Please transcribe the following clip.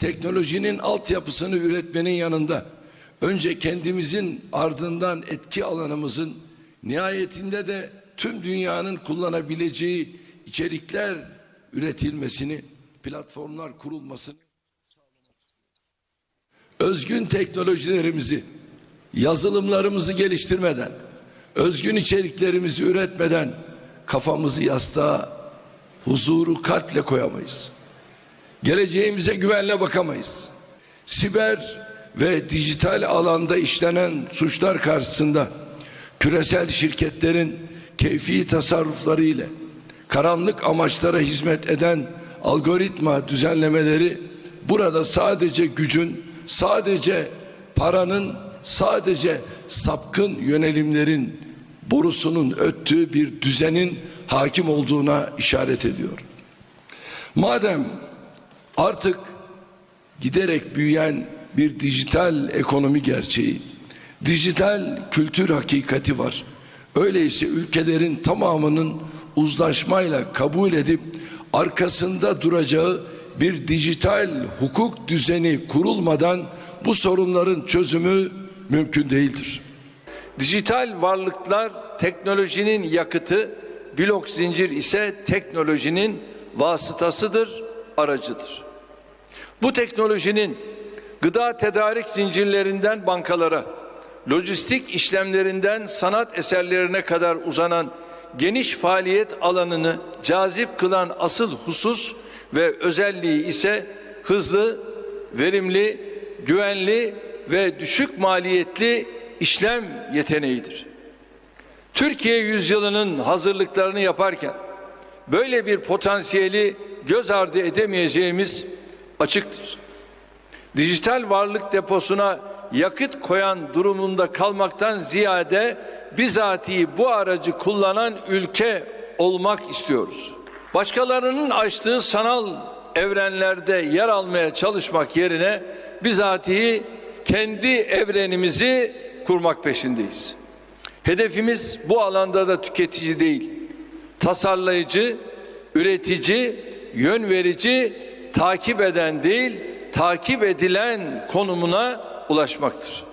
teknolojinin altyapısını üretmenin yanında önce kendimizin ardından etki alanımızın nihayetinde de tüm dünyanın kullanabileceği içerikler üretilmesini, platformlar kurulmasını özgün teknolojilerimizi, yazılımlarımızı geliştirmeden, özgün içeriklerimizi üretmeden kafamızı yastığa, huzuru kalple koyamayız. Geleceğimize güvenle bakamayız. Siber ve dijital alanda işlenen suçlar karşısında küresel şirketlerin keyfi tasarrufları ile karanlık amaçlara hizmet eden algoritma düzenlemeleri burada sadece gücün, sadece paranın, sadece sapkın yönelimlerin borusunun öttüğü bir düzenin hakim olduğuna işaret ediyor. Madem artık giderek büyüyen bir dijital ekonomi gerçeği, dijital kültür hakikati var. Öyleyse ülkelerin tamamının uzlaşmayla kabul edip arkasında duracağı bir dijital hukuk düzeni kurulmadan bu sorunların çözümü mümkün değildir. Dijital varlıklar teknolojinin yakıtı, blok zincir ise teknolojinin vasıtasıdır, aracıdır. Bu teknolojinin gıda tedarik zincirlerinden bankalara, lojistik işlemlerinden sanat eserlerine kadar uzanan geniş faaliyet alanını cazip kılan asıl husus ve özelliği ise hızlı, verimli, güvenli ve düşük maliyetli işlem yeteneğidir. Türkiye yüzyılının hazırlıklarını yaparken böyle bir potansiyeli göz ardı edemeyeceğimiz açıktır. Dijital varlık deposuna yakıt koyan durumunda kalmaktan ziyade bizatihi bu aracı kullanan ülke olmak istiyoruz. Başkalarının açtığı sanal evrenlerde yer almaya çalışmak yerine bizatihi kendi evrenimizi kurmak peşindeyiz. Hedefimiz bu alanda da tüketici değil, tasarlayıcı, üretici, yön verici, takip eden değil, takip edilen konumuna ulaşmaktır.